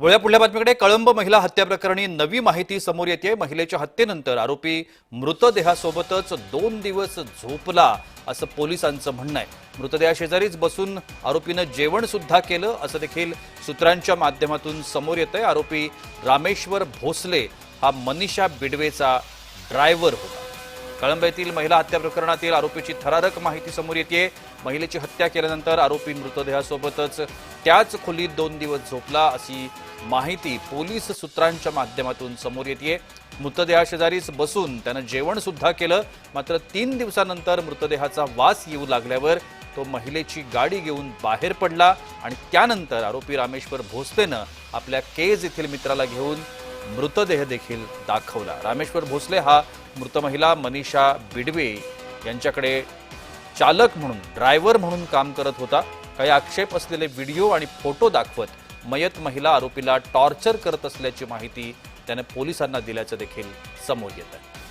वळ्या पुढल्या बातमीकडे. कळंब महिला हत्या प्रकरणी नवी माहिती समोर येते. महिलेच्या हत्येनंतर आरोपी मृतदेहासोबतच दोन दिवस झोपला असं पोलिसांचं म्हणणं आहे. मृतदेहाशेजारीच बसून आरोपीनं जेवण सुद्धा केलं असं देखील सूत्रांच्या माध्यमातून समोर येत आहे आरोपी रामेश्वर भोसले हा मनीषा बिडवेचा ड्रायव्हर होता. कळंब येथील महिला हत्या प्रकरणातील आरोपीची थरारक माहिती समोर येते. महिलेची हत्या केल्यानंतर आरोपी मृतदेहासोबतच त्याच खोलीत दोन दिवस झोपला अशी माहिती पोलीस सूत्रांच्या माध्यमातून समोर येते. मृतदेहाशेजारीच बसून त्यानं जेवण सुद्धा केलं. मात्र तीन दिवसानंतर मृतदेहाचा वास येऊ लागल्यावर तो महिलेची गाडी घेऊन बाहेर पडला आणि त्यानंतर आरोपी रामेश्वर भोसलेनं आपल्या केज येथील मित्राला घेऊन मृतदेह देखील दाखवला. रामेश्वर भोसले हा मृत महिला मनीषा बिडवे यांच्याकडे चालक म्हणून ड्रायव्हर म्हणून काम करत होता. काही आक्षेप असलेले व्हिडिओ आणि फोटो दाखवत मयत महिला आरोपीला टॉर्चर करत असल्याची माहिती त्याने पोलिसांना दिल्याचं देखील समोर येत आहे.